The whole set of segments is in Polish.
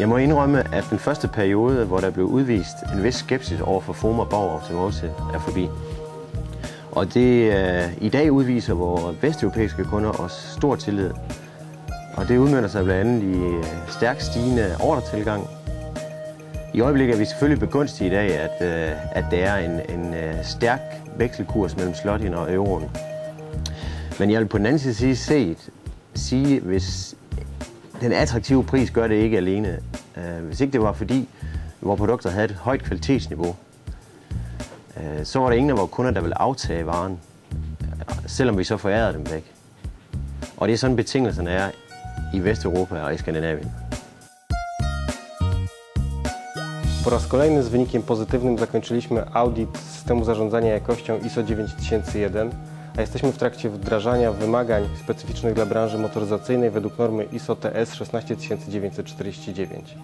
Jeg må indrømme, at den første periode, hvor der blev udvist en vis skepsis over for Foma Borg Automotive, er forbi. Og det øh, i dag udviser vores vesteuropæiske kunder os stor tillid. Og det udmønter sig blandt andet i øh, stærkt stigende ordretilgang. I øjeblikket er vi selvfølgelig begunstiget i dag, at, øh, at der er en, en øh, stærk vekselkurs mellem slottien og euroen. Men jeg vil på den anden side set sige, hvis den attraktive pris gør det ikke alene. Øh, hvis ikke det var fordi vores produkter havde et højt kvalitetsniveau, øh, så var der ingen af vores kunder, der ville aftage varen, øh, selvom vi så forærede dem væk. Og det er sådan betingelserne er i Vesteuropa og i Skandinavien. Po raz kolejny z wynikiem pozytywnym zakończyliśmy audyt systemu zarządzania jakością ISO 9001, a jesteśmy w trakcie wdrażania wymagań specyficznych dla branży motoryzacyjnej według normy ISO TS 16949.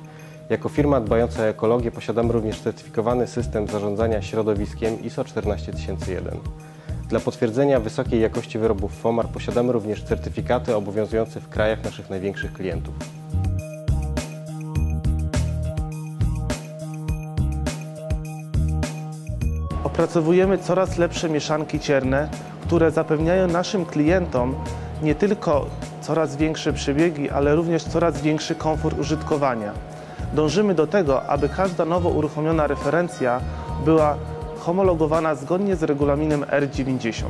Jako firma dbająca o ekologię posiadamy również certyfikowany system zarządzania środowiskiem ISO 14001. Dla potwierdzenia wysokiej jakości wyrobów FOMAR posiadamy również certyfikaty obowiązujące w krajach naszych największych klientów. Opracowujemy coraz lepsze mieszanki cierne, które zapewniają naszym klientom nie tylko coraz większe przebiegi, ale również coraz większy komfort użytkowania. Dążymy do tego, aby każda nowo uruchomiona referencja była homologowana zgodnie z regulaminem R90.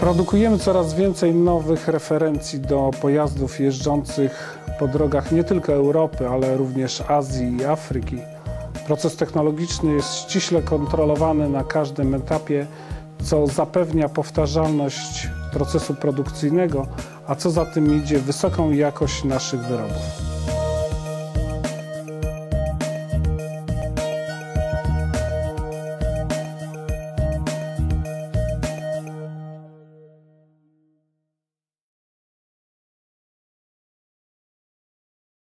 Produkujemy coraz więcej nowych referencji do pojazdów jeżdżących po drogach nie tylko Europy, ale również Azji i Afryki. Proces technologiczny jest ściśle kontrolowany na każdym etapie, co zapewnia powtarzalność procesu produkcyjnego, a co za tym idzie wysoką jakość naszych wyrobów.